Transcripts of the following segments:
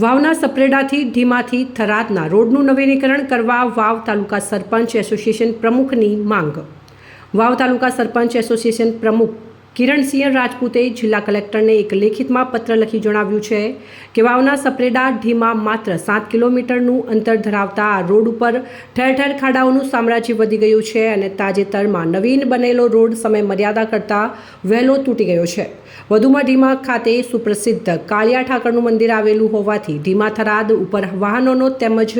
વાવના સપરેડાથી ઢીમાથી થરાદના રોડનું નવીનીકરણ કરવા વાવ તાલુકા સરપંચ એસોસિએશન પ્રમુખની માંગ. વાવ તાલુકા સરપંચ એસોસિએશન પ્રમુખ કિરણસિંહ રાજપૂતે જિલ્લા કલેક્ટરને એક લેખિતમાં પત્ર લખી જણાવ્યું છે કે વાવના સપરેડા ઢીમા માત્ર સાત કિલોમીટરનું અંતર ધરાવતા આ રોડ ઉપર ઠેર ઠેર ખાડાઓનું સામ્રાજ્ય વધી ગયું છે અને તાજેતરમાં નવીન બનેલો રોડ સમય મર્યાદા કરતાં વહેલો તૂટી ગયો છે. વધુમાં ઢીમા ખાતે સુપ્રસિદ્ધ કાળિયા ઠાકરનું મંદિર આવેલું હોવાથી ઢીમા થરાદ ઉપર વાહનોનો તેમજ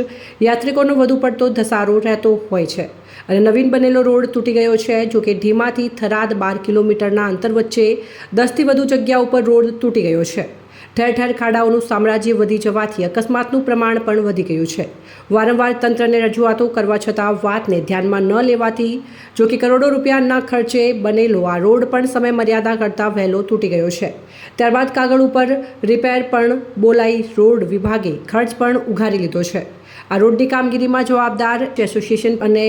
યાત્રિકોનો વધુ પડતો ધસારો રહેતો હોય છે. અને નવીન બનેલો રોડ તૂટી ગયો છે જો કે ઢીમાથી થરાદ બાર કિલોમીટરના અંતર વચ્ચે દસથી વધુ જગ્યા ઉપર રોડ તૂટી ગયો છે. ઠેર ઠેર ખાડાઓનું સામ્રાજ્ય વધી જવાથી અકસ્માતનું પ્રમાણ પણ વધી ગયું છે. વારંવાર તંત્રને રજૂઆતો કરવા છતાં વાતને ધ્યાનમાં ન લેવાથી જો કે કરોડો રૂપિયાના ખર્ચે બનેલો આ રોડ પણ સમય મર્યાદા કરતાં વહેલો તૂટી ગયો છે. ત્યારબાદ કાગળ ઉપર રિપેર પણ બોલાઈ રોડ વિભાગે ખર્ચ પણ ઉઘારી લીધો છે. આ રોડની કામગીરીમાં જવાબદાર એસોસિએશન અને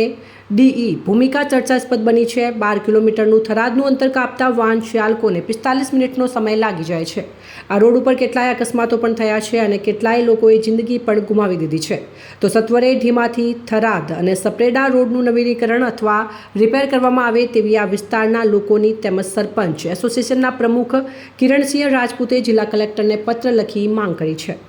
ડીઈ ભૂમિકા ચર્ચાસ્પદ બની છે. બાર કિલોમીટરનું થરાદનું અંતર કાપતા વાહન ચાલકોને પિસ્તાલીસ મિનિટનો સમય લાગી જાય છે. આ રોડ ઉપર કેટલાય અકસ્માતો પણ થયા છે અને કેટલાય લોકોએ જિંદગી પણ ગુમાવી દીધી છે. તો સત્વરે ઢીમાથી થરાદ અને સપરેડા રોડનું નવીનીકરણ અથવા રિપેર કરવામાં આવે તેવી આ વિસ્તારના લોકોની તેમજ સરપંચ એસોસિએશનના પ્રમુખ કિરણસિંહ રાજપૂતે જિલ્લા કલેક્ટરને પત્ર લખી માંગ કરી છે.